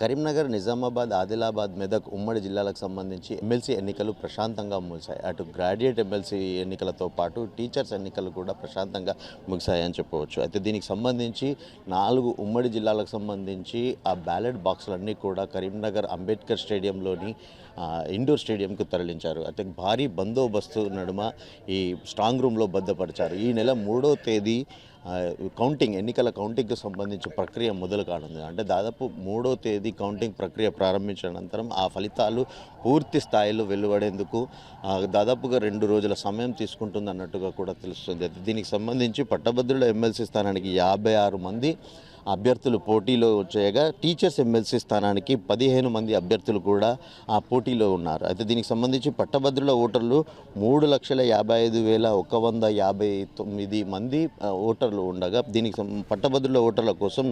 కరీంనగర్ నిజామాబాద్ ఆదిలాబాద్ మెదక్ ఉమ్మడి జిల్లాలకు సంబంధించి ఎమ్మెల్సీ ఎన్నికలు ప్రశాంతంగా ముగిశాయి. అటు గ్రాడ్యుయేట్ ఎమ్మెల్సీ ఎన్నికలతో పాటు టీచర్స్ ఎన్నికలు కూడా ప్రశాంతంగా ముగిశాయని చెప్పవచ్చు. అయితే దీనికి సంబంధించి నాలుగు ఉమ్మడి జిల్లాలకు సంబంధించి ఆ బ్యాలెట్ బాక్సులన్నీ కూడా కరీంనగర్ అంబేద్కర్ స్టేడియంలోని ఇండోర్ స్టేడియంకు తరలించారు. అయితే భారీ బందోబస్తు నడుమ ఈ స్ట్రాంగ్ రూమ్లో భద్రపరిచారు ఈ నెల మూడో తేదీ కౌంటింగ్ ఎన్నికల కౌంటింగ్కి సంబంధించి ప్రక్రియ మొదలు కానుంది. అంటే దాదాపు మూడో తేదీ కౌంటింగ్ ప్రక్రియ ప్రారంభించిన అనంతరం ఆ ఫలితాలు పూర్తి స్థాయిలో వెలువడేందుకు దాదాపుగా రెండు రోజుల సమయం తీసుకుంటుంది అన్నట్టుగా కూడా తెలుస్తుంది. దీనికి సంబంధించి పట్టభద్రుల ఎమ్మెల్సీ స్థానానికి యాభై ఆరు మంది అభ్యర్థులు పోటీలో చేయగా టీచర్స్ ఎమ్మెల్సీ స్థానానికి పదిహేను మంది అభ్యర్థులు కూడా ఆ పోటీలో ఉన్నారు. అయితే దీనికి సంబంధించి పట్టభద్రుల ఓటర్లు మూడు లక్షల యాభై ఐదు వేల ఒక వంద యాభై తొమ్మిది మంది ఓటర్లు ఉండగా దీనికి పట్టభద్రుల ఓటర్ల కోసం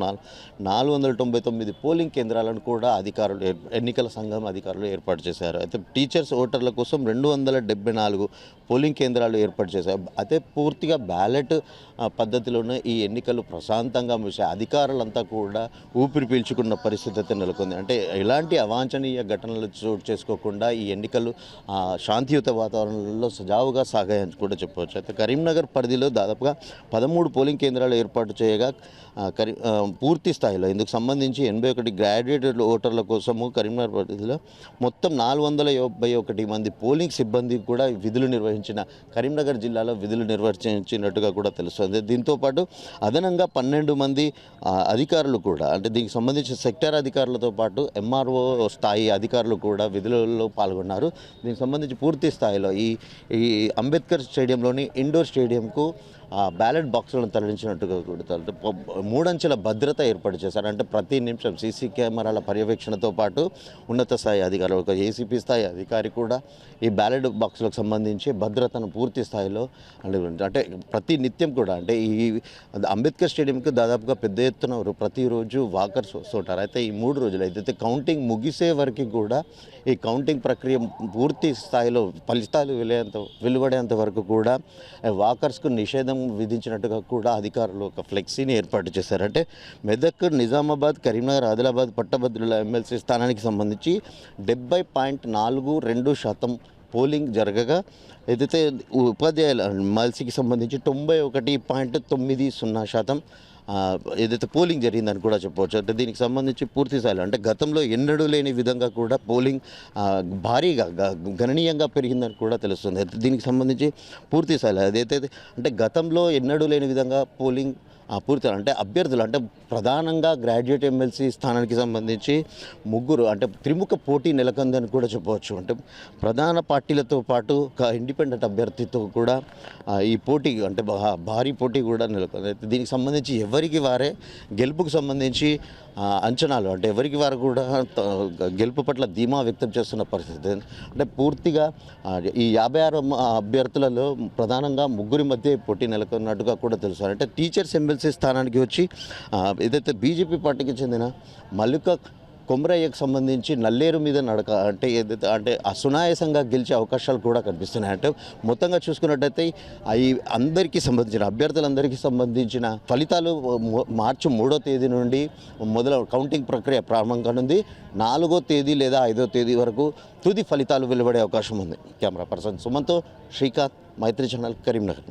నాలుగు వందల తొంభై తొమ్మిది పోలింగ్ కేంద్రాలను కూడా అధికారులు ఎన్నికల సంఘం అధికారులు ఏర్పాటు చేశారు. అయితే టీచర్స్ ఓటర్ల కోసం రెండు వందల డెబ్బై నాలుగు పోలింగ్ కేంద్రాలు ఏర్పాటు చేశారు. అయితే పూర్తిగా బ్యాలెట్ పద్ధతిలోనే ఈ ఎన్నికలు ప్రశాంతంగా ముగిశాయి. అధికారులంతా కూడా ఊపిరి పీల్చుకున్న పరిస్థితి అయితే నెలకొంది. అంటే ఎలాంటి అవాంఛనీయ ఘటనలు చోటు చేసుకోకుండా ఈ ఎన్నికలు శాంతియుత వాతావరణంలో సజావుగా సాగాయని కూడా చెప్పవచ్చు. అయితే కరీంనగర్ పరిధిలో దాదాపుగా పదమూడు పోలింగ్ కేంద్రాలు ఏర్పాటు చేయగా కరీ పూర్తి స్థాయిలో ఇందుకు సంబంధించి ఎనభై ఒకటి గ్రాడ్యుయేటెడ్ ఓటర్ల కోసము కరీంనగర్ పరిధిలో మొత్తం నాలుగు వందల యాభై ఒకటి మంది పోలింగ్ సిబ్బంది కూడా విధులు నిర్వహించిన కరీంనగర్ జిల్లాలో విధులు నిర్వహించినట్టుగా కూడా తెలుస్తుంది. దీంతోపాటు అదనంగా పన్నెండు మంది అధికారులు కూడా అంటే దీనికి సంబంధించిన సెక్టర్ అధికారులతో పాటు ఎంఆర్ఓ స్థాయి అధికారులు కూడా విధులలో పాల్గొన్నారు. దీనికి సంబంధించి పూర్తి స్థాయిలో ఈ ఈ అంబేద్కర్ స్టేడియంలోని ఇండోర్ స్టేడియంకు బ్యాలెట్ బాక్సులను తరలించినట్టుగా కూడా మూడంచెల భద్రత ఏర్పాటు చేశారు. అంటే ప్రతి నిమిషం సీసీ కెమెరాల పర్యవేక్షణతో పాటు ఉన్నత స్థాయి అధికారులు ఒక ఏసీపీ స్థాయి అధికారి కూడా ఈ బ్యాలెట్ బాక్సులకు సంబంధించి భద్రతను పూర్తి స్థాయిలో అంటే ప్రతి నిత్యం కూడా అంటే ఈ అంబేద్కర్ స్టేడియంకి దాదాపుగా పెద్ద చెప్తున్నారు ప్రతిరోజు వాకర్స్ వస్తుంటారు అయితే ఈ మూడు రోజులు అయితే కౌంటింగ్ ముగిసే వరకు కూడా ఈ కౌంటింగ్ ప్రక్రియ పూర్తి స్థాయిలో ఫలితాలు వెళ్ళేంత వెలువడేంత వరకు కూడా వాకర్స్కు నిషేధం విధించినట్టుగా కూడా అధికారులు ఒక ఫ్లెక్సీని ఏర్పాటు చేశారు. అంటే మెదక్ నిజామాబాద్ కరీంనగర్ ఆదిలాబాద్ పట్టభద్రుల ఎమ్మెల్సీ స్థానానికి సంబంధించి డెబ్బై పాయింట్ నాలుగు రెండు శాతం పోలింగ్ జరగగా ఏదైతే ఉపాధ్యాయుల మల్సీకి సంబంధించి తొంభై ఒకటి పాయింట్ తొమ్మిది సున్నా శాతం ఏదైతే పోలింగ్ జరిగిందని కూడా చెప్పవచ్చు. అంటే దీనికి సంబంధించి పూర్తి స్థాయిలో అంటే గతంలో ఎన్నడూ లేని విధంగా కూడా పోలింగ్ భారీగా గ- గణనీయంగా పెరిగిందని కూడా తెలుస్తుంది. అయితే దీనికి సంబంధించి పూర్తి స్థాయిలో అదైతే అంటే గతంలో ఎన్నడూ లేని విధంగా పోలింగ్ పూర్తి అంటే అభ్యర్థులు అంటే ప్రధానంగా గ్రాడ్యుయేట్ ఎమ్మెల్సీ స్థానానికి సంబంధించి ముగ్గురు అంటే త్రిముఖ పోటీ నెలకొందని కూడా చెప్పవచ్చు. అంటే ప్రధాన పార్టీలతో పాటు ఒక ఇండిపెండెంట్ అభ్యర్థితో కూడా ఈ పోటీ అంటే భారీ పోటీ కూడా నెలకొంది. దీనికి సంబంధించి ఎవరికి వారే గెలుపుకు సంబంధించి అంచనాలు. అంటే ఎవరికి వారు కూడా గెలుపు పట్ల ధీమా వ్యక్తం చేస్తున్న పరిస్థితి. అంటే పూర్తిగా ఈ యాభై ఆరు అభ్యర్థులలో ప్రధానంగా ముగ్గురి మధ్య పోటీ నెలకొన్నట్టుగా కూడా తెలుసు అంటే టీచర్స్ ఎమ్మెల్సీ స్థానానికి వచ్చి ఏదైతే బీజేపీ పార్టీకి చెందిన మల్లిక కొమరయ్యకు సంబంధించి నల్లేరు మీద నడక అంటే ఏదైతే అంటే అసునాయసంగా గెలిచే అవకాశాలు కూడా కనిపిస్తున్నాయి. అంటే మొత్తంగా చూసుకున్నట్టయితే అవి అందరికీ సంబంధించిన అభ్యర్థులందరికీ సంబంధించిన ఫలితాలు మార్చి మూడో తేదీ నుండి మొదల కౌంటింగ్ ప్రక్రియ ప్రారంభం కానుంది. నాలుగో తేదీ లేదా ఐదో తేదీ వరకు తుది ఫలితాలు వెలువడే అవకాశం ఉంది. కెమెరా పర్సన్ సుమంతో శ్రీకాంత్ మైత్రి ఛానల్ కరీంనగర్.